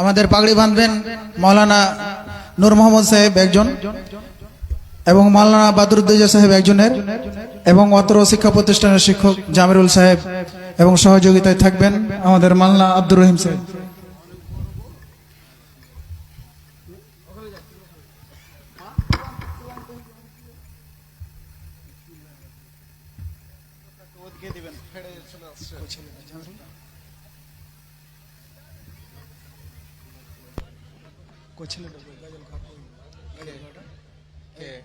আমাদের পাগড়ি বাঁধবেন মৌলানা নূর মোহাম্মদ সাহেব একজন এবং মৌলানা বাদরুদ্দোজা সাহেব একজনের এবং অত্র শিক্ষা প্রতিষ্ঠানের শিক্ষক জামিরুল সাহেব এবং সহযোগিতায় থাকবেন আমাদের মালনা আব্দুর রহিম সাহেব। ওই ছেলেটা গাজল খা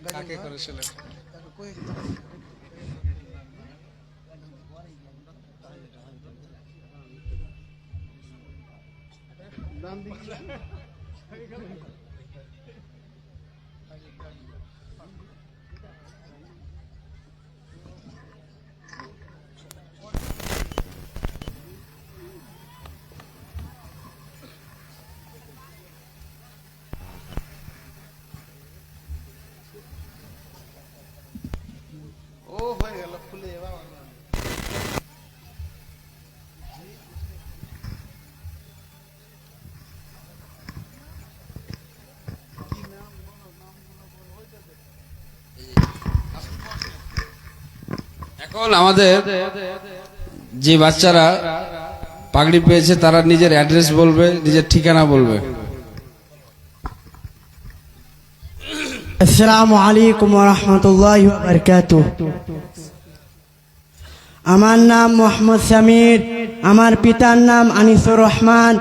কাকে করেছিলেন নাম দিচ্ছি এখন আমাদের যে বাচ্চারা পাগড়ি পেয়েছে, তারা নিজের অ্যাড্রেস বলবে, নিজের ঠিকানা বলবে। আসসালামু আলাইকুম রহমতুল্লাহ আমার নাম মোহাম্মদ সামির, আমার পিতার নাম আনিসুর রহমান,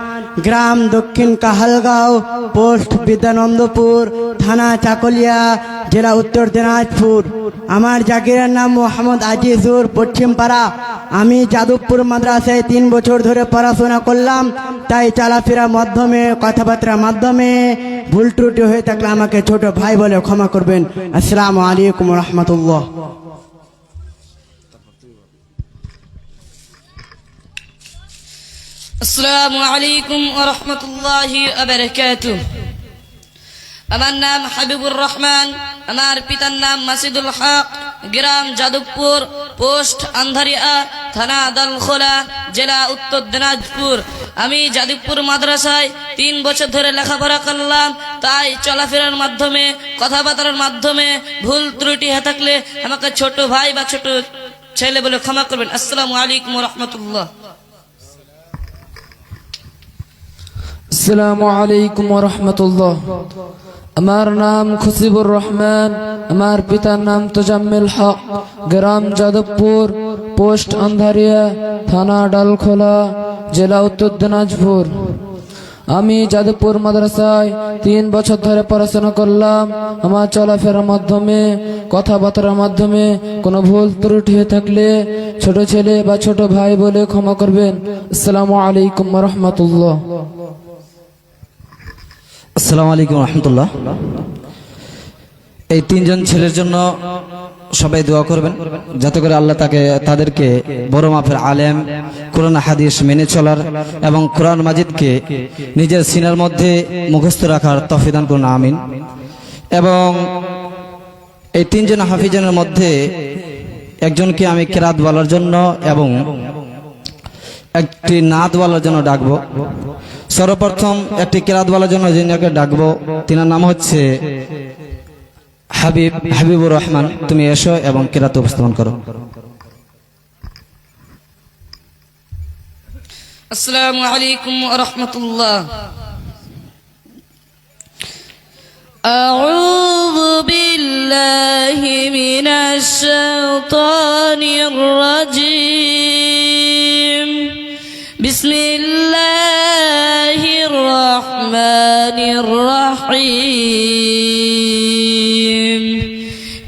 গ্রাম দক্ষিণ কাহালগাঁও, পোস্ট বিদ্যানন্দপুর, থানা চাকলিয়া, জেলা উত্তর দিনাজপুর। আমার জাগিরের নাম মোহাম্মদ আজিজুর পশ্চিমপাড়া। আমি যাদবপুর মাদ্রাসায় তিন বছর ধরে পড়াশোনা করলাম, তাই চলাফেরার মাধ্যমে, কথাবার্তার মাধ্যমে ভুল ত্রুটি হয়ে থাকলে আমাকে ছোট ভাই বলে ক্ষমা করবেন। আসসালামু আলাইকুম রহমতুল্লাহ। আসসালামু আলাইকুম রাহমাতুল্লাহি আমার নাম হাবিবুর রহমান, আমার পিতার নাম মাসিদুল হক। গ্রাম যাদবপুর, পোস্ট আন্ধারিয়া, থানা দলখোলা, জেলা উত্তর দিনাজপুর। আমি যাদবপুর মাদ্রাসায় তিন বছর ধরে লেখাপড়া করলাম, তাই চলাফেরার মাধ্যমে, কথাবার্তার মাধ্যমে ভুল ত্রুটি হয়ে থাকলে আমাকে ছোট ভাই বা ছোট ছেলে বলে ক্ষমা করবেন। আসসালামু আলাইকুম রহমতুল্লাহ। আসসালামু আলাইকুম রহমতুল্লাহ। আমার নাম খুশিবুর রহমান, আমার পিতার নাম তোজাম্মিল হক। গ্রাম যাদবপুর, পোস্ট আন্ধারিয়া, থানা ডালখোলা, জেলা উত্তর দিনাজপুর। আমি যাদবপুর মাদ্রাসায় তিন বছর ধরে পড়াশোনা করলাম। আমার চলাফেরার মাধ্যমে, কথাবার্তার মাধ্যমে কোনো ভুল ত্রুটি হয়ে থাকলে ছোট ছেলে বা ছোট ভাই বলে ক্ষমা করবেন। আসসালামু আলাইকুম রহমতুল্লাহ। আসসালামু আলাইকুম রহমতুল্লাহ। এই তিনজন ছেলের জন্য সবাই দোয়া করবেন, যাতে করে আল্লাহ তাকে, তাদেরকে বড় মাফের আলেম, কোরআন হাদিস মেনে চলার এবং কোরআন মাজিদকে নিজের সিনার মধ্যে মুখস্থ রাখার তফিদান করুন, আমিন। এবং এই তিনজন হাফিজনের মধ্যে একজনকে আমি কেরাত বলার জন্য এবং একটি নাদ বলার জন্য ডাকবো। সর্বপ্রথম একটি কেরাত বলার জন্য যিনাকে ডাকবো তিনার নাম হচ্ছে হাবিব হাবিবুর রহমান তুমি এসো এবং কেরাত উপস্থাপন করো السلام عليكم ورحمة الله أعوذ بالله من الشيطان الرجيم بسم الله الرحمن الرحيم.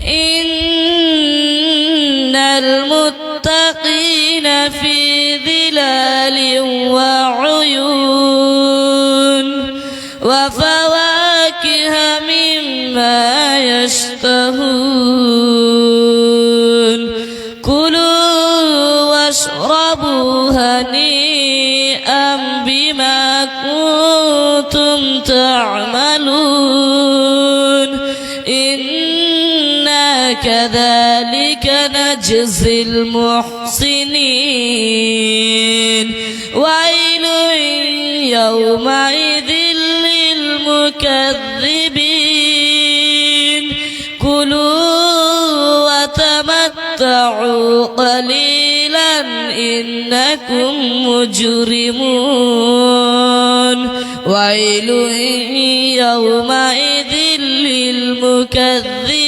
إن المتقين في ظلال وعيون. كذلك نجزي المحسنين. ويل يومئذ للمكذبين. كلوا وتمتعوا قليلا إنكم مجرمون. ويل يومئذ للمكذبين.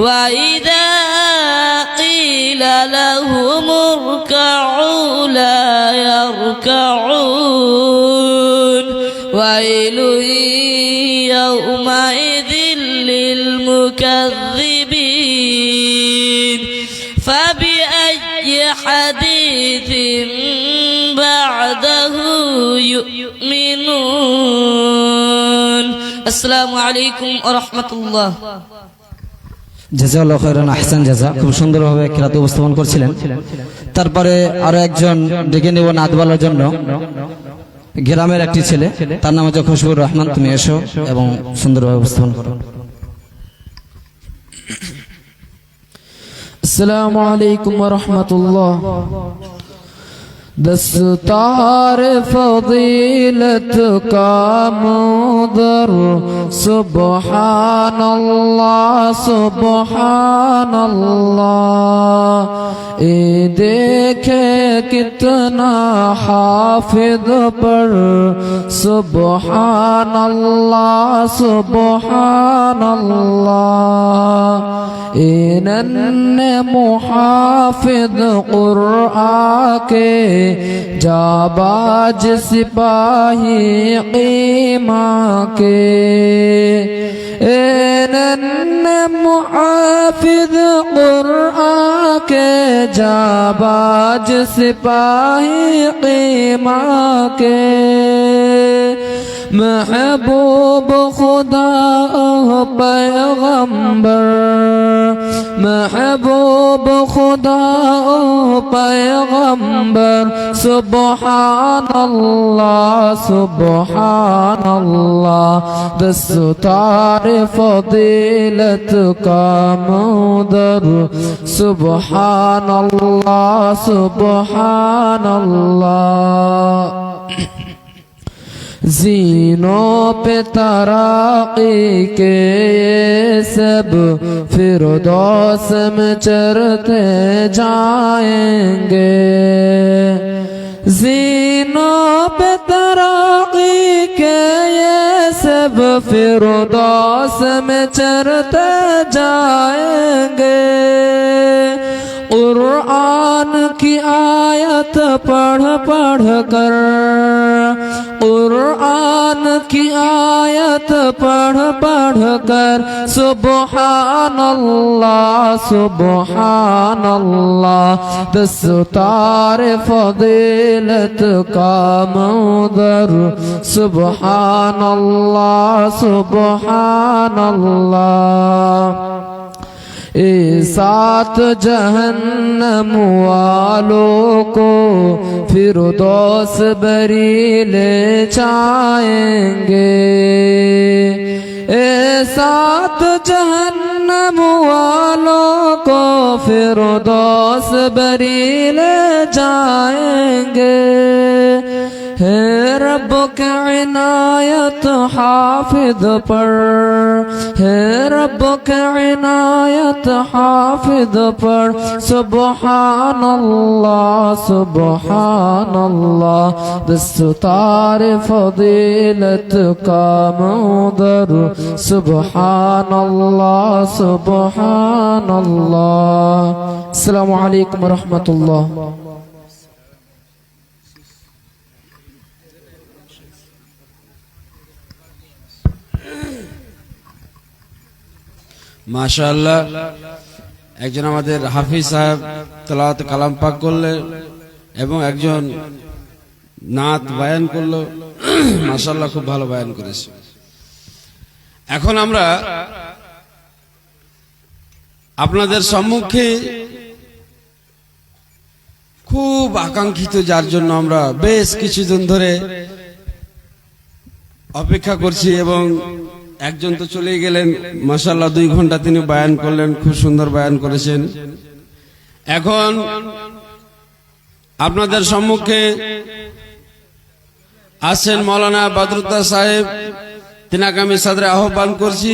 وإذا قيل لهم اركعوا لا يركعون ويل يومئذ للمكذبين فبأي حديث بعده يؤمنون؟ السلام عليكم ورحمة الله. জেজাউল খৈরান আহসান খুব সুন্দরভাবে খেলাতে উপস্থাপন করছিলেন। তারপরে আরও একজন ডেকে নেব নাত জন্য। গ্রামের একটি ছেলে, তার নাম হচ্ছে খুশবুর রহমান, তুমি এসো এবং সুন্দরভাবে উপস্থাপন করো। আসসালামু আলাইকুম রহমতুল্লাহ। الله دستار فضيلة مضر سبحان الله سبحان الله دیکھے کتنا حافظ پر سبحان اللہ سبحان اللہ إنن محافظ قرآن کے जाबाज सिपाही क़ीमा के एनन मुआफिद कुरआ के जाबाज सिपाही क़ीमा के محبوب خدا آه، پیغمبر. محبوب خدا آه، پیغمبر. سبحان الله سبحان الله د ستار فضیلت کا مدر سبحان الله سبحان الله زینوں پہ تراقی کے یہ سب فردوس میں چرتے جائیں گے۔ زینوں پہ تراقی کے یہ سب فردوس میں چرتے جائیں گے۔ قرآن کی آیت پڑھ پڑھ کر قرآن کی آیت پڑھ پڑھ کر سبحان اللہ سبحان اللہ دستار فضیلت کا مدر سبحان اللہ سبحان اللہ سات جہنم والوں کو پھر دوس بری لے جائیں گے۔ اے سات جہنم والوں کو پھر دوس بری لے جائیں گے۔ ہے رب کے عنایت حافظ پر ہے رب کے عنایت حافظ پر سبحان اللہ سبحان اللہ دستار فضیلت کا مدر سبحان اللہ سبحان اللہ السلام علیکم ورحمۃ اللہ মাশাআল্লাহ। একজন আমাদের হাফিজ সাহেব তেলাওয়াত কালাম পাক করলেন এবং একজন নাত বায়ান করল। মাশাআল্লাহ, খুব ভালো বায়ান করেছে। এখন আমরা আপনাদের সম্মুখে খুব আকাঙ্ক্ষিত, যার জন্য আমরা বেশ কিছুদিন ধরে অপেক্ষা করছি এবং একজন তো চলেই গেলেন। মাসাল্লাহ দুই ঘণ্টা তিনি বায়ান করলেন, খুব সুন্দর বায়ান করেছেন। এখন আপনাদের সম্মুখে আছেন মৌলানা বদরুদ্দা সাহেব। তিনাকে আমি সাদরে আহ্বান করছি,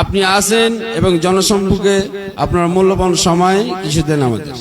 আপনি আসেন এবং জনসম্মুখে আপনার মূল্যবান সময় কিছু দেন আমাদের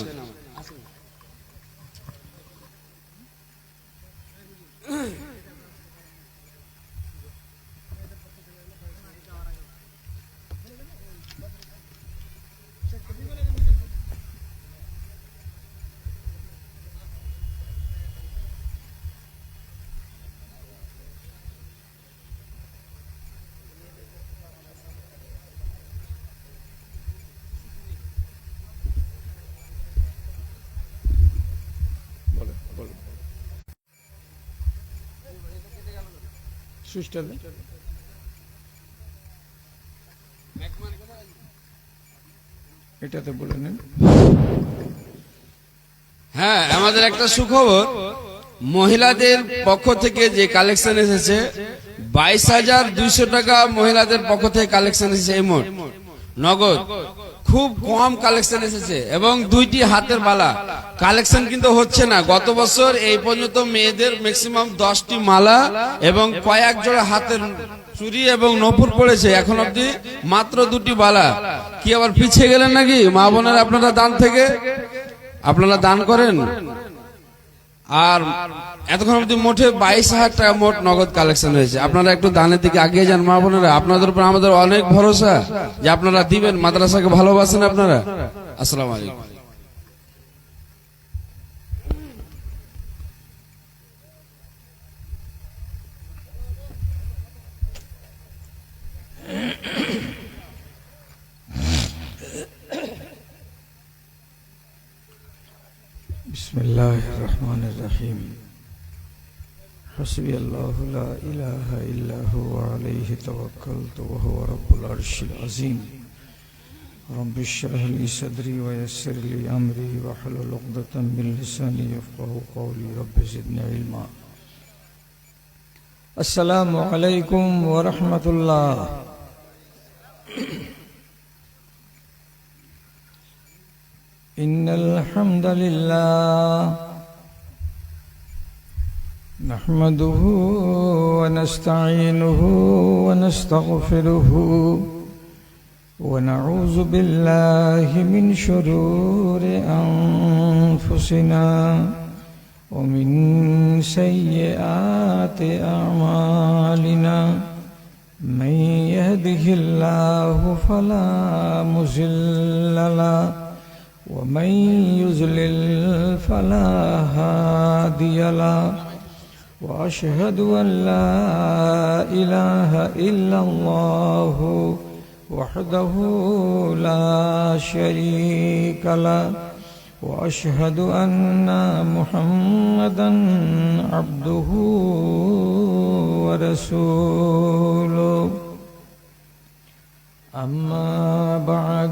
এটাতে বলে নেন। হ্যাঁ আমাদের একটা সুখবর। মহিলাদের পক্ষ থেকে যে কালেকশন এসেছে, বাইশ হাজার দুইশো টাকা মহিলাদের পক্ষ থেকে কালেকশন এসেছে এই মোট। নগদ। খুব কম কালেকশন এসেছে এবং দুইটি হাতের বালা। কালেকশন কিন্তু হচ্ছে না। গত বছর এই পর্যন্ত মেয়েদের ম্যাক্সিমাম দশটি মালা এবং কয়েক জোড়া হাতের চুরি এবং নপুর পড়েছে। এখন অব্দি মাত্র দুটি বালা। কি আবার পিছিয়ে গেলেন নাকি? মা বোনের আপনারা দান থেকে? আপনারা দান করেন? আর এতক্ষণ অব্দি মোটে বাইশ হাজার টাকা মোট নগদ কালেকশন হয়েছে। আপনারা একটু দানের দিকে আগিয়ে যান, মা বোনেরা। আপনাদের উপর আমাদের অনেক ভরসা যে আপনারা দিবেন। মাদ্রাসাকে ভালোবাসেন আপনারা। আসসালাম আলাইকুম। بسم اللہ الرحمن الرحیم. حسبی اللہ لا الہ الا هو علیہ توکلت وهو رب العرش العظیم. رب اشرح لي صدری ويسر لي امری واحلل عقدۃ من لسانی یفقهوا قولی. رب زدنا علما. السلام علیکم ورحمۃ اللہ. إن الحمد لله نحمده ونستعينه ونستغفره ونعوذ بالله من شرور أنفسنا ومن سيئات أعمالنا من يهده الله فلا مضل له ومن يضلل فلا هادي له. وأشهد أن لا إله إلا الله وحده لا شريك له. وأشهد أن محمدا عبده ورسوله. أما بعد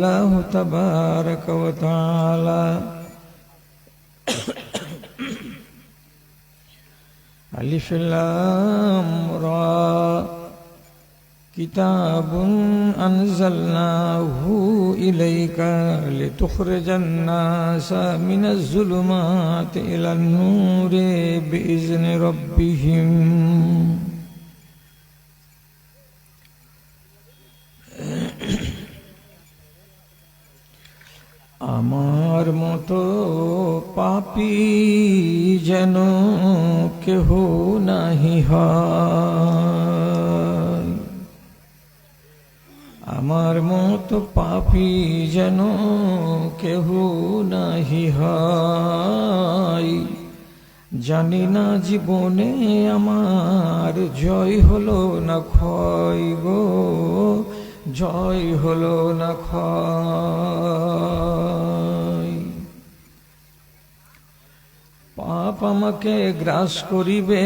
الله تبارك وتعالى. ألف لام را. كتاب أنزلناه إليك لتخرج الناس من الظلمات إلى النور بإذن ربهم. আমার মতো পাপি যেন কেহ নাহি আমার মতো পাপি যেন কেহ নাহি হয়। জানি না জীবনে আমার জয় হলো না ক্ষয় গো, জয় হলো না ক্ষয় পাপ আমাকে গ্রাস করিবে,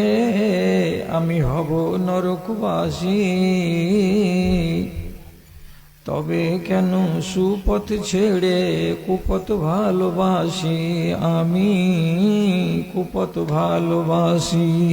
আমি হব নরকবাসী। তবে কেন সুপথ ছেড়ে কুপথ ভালোবাসি? আমি কুপথ ভালোবাসি।